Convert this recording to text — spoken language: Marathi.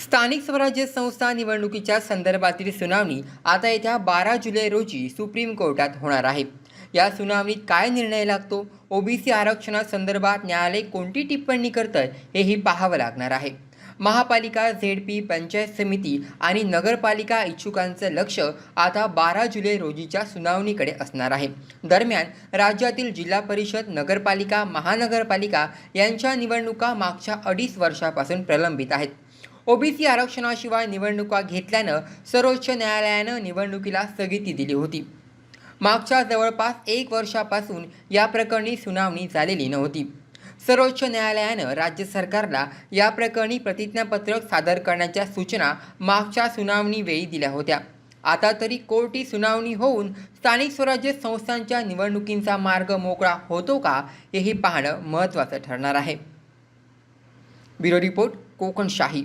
स्थानिक स्वराज्य संस्था निवडणुकीच्या संदर्भातील सुनावणी आता येत्या बारा जुलै रोजी सुप्रीम कोर्टात होणार आहे. या सुनावणीत काय निर्णय लागतो? ओबीसी आरक्षणासंदर्भात न्यायालय कोणती टिप्पणी करतं हेही पाहावं लागणार आहे. महापालिका झेडपी पंचायत समिती आणि नगरपालिका इच्छुकांचं लक्ष आता बारा जुलै रोजीच्या सुनावणीकडे असणार आहे. दरम्यान राज्यातील जिल्हा परिषद नगरपालिका महानगरपालिका यांच्या निवडणुका मागच्या अडीच वर्षापासून प्रलंबित आहेत. ओबीसी आरक्षणाशिवाय निवडणुका घेतल्यानं सर्वोच्च न्यायालयानं निवडणुकीला स्थगिती दिली होती. मागच्या जवळपास एक वर्षापासून या प्रकरणी सुनावणी झालेली नव्हती. सर्वोच्च न्यायालयानं राज्य सरकारला या प्रकरणी प्रतिज्ञापत्रक सादर करण्याच्या सूचना मागच्या सुनावणीवेळी दिल्या होत्या. आता तरी कोर्टी सुनावणी होऊन स्थानिक स्वराज्य संस्थांच्या निवडणुकींचा मार्ग मोकळा होतो का हेही पाहणं महत्त्वाचं ठरणार आहे. Bureau report Kokanshahi.